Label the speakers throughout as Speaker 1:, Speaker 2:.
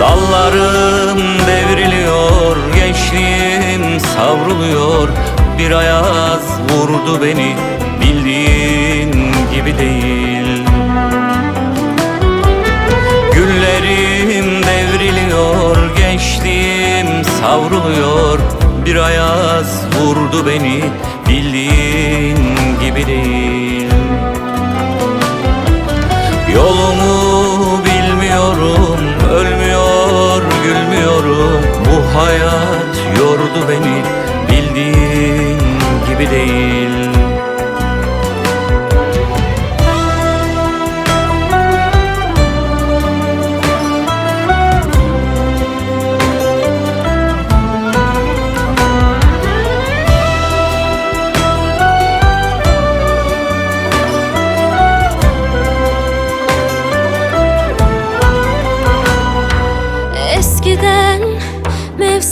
Speaker 1: Dallarım devriliyor Gençliğim savruluyor. Bir ayaz vurdu beni Bildiğin gibi değil. Güllerim devriliyor Gençliğim savruluyor. Bir ayaz vurdu beni Bildiğin gibi değil. Yolumu hayat yordu beni. Bildiğin gibi değil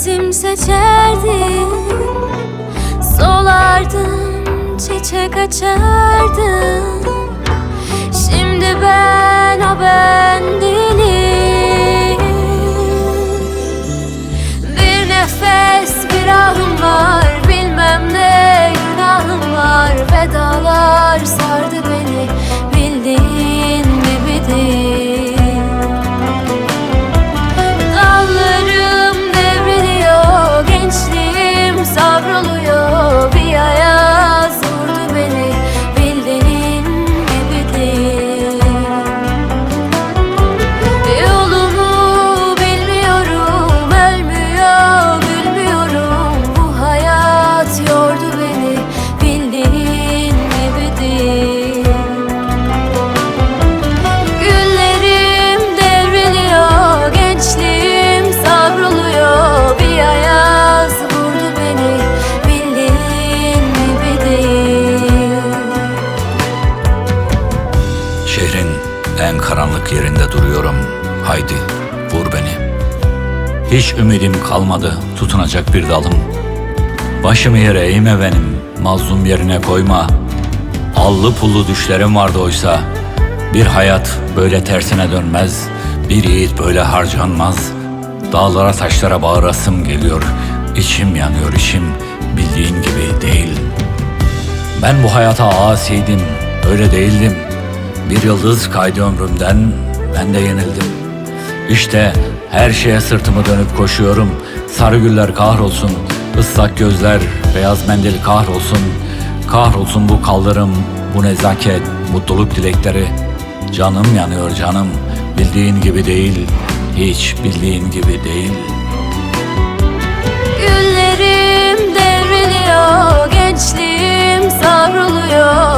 Speaker 2: mevsim seçerdin Solardın, çiçek açardın Şimdi ben o ben değilim. Bir nefes bir ahım var. Bilmem ne günahım var. Vedalar sardı beni
Speaker 1: en karanlık yerinde duruyorum. Haydi vur beni. Hiç ümidim kalmadı tutunacak bir dalım. Başımı yere eğme benim Mazlum yerine koyma. Allı pullu düşlerim vardı oysa Bir hayat böyle tersine dönmez Bir yiğit böyle harcanmaz. Dağlara taşlara bağırasım geliyor İçim yanıyor içim Bildiğin gibi değil. Ben bu hayata asiydim, öyle değildim. Bir yıldız kaydı ömrümden, ben de yenildim. İşte her şeye sırtımı dönüp koşuyorum. Sarı güller kahrolsun, ıslak gözler, beyaz mendil kahrolsun. Kahrolsun bu kaldırım, bu nezaket, mutluluk dilekleri. Canım yanıyor canım, bildiğin gibi değil, hiç bildiğin gibi değil.
Speaker 2: Güllerim devriliyor, gençliğim savruluyor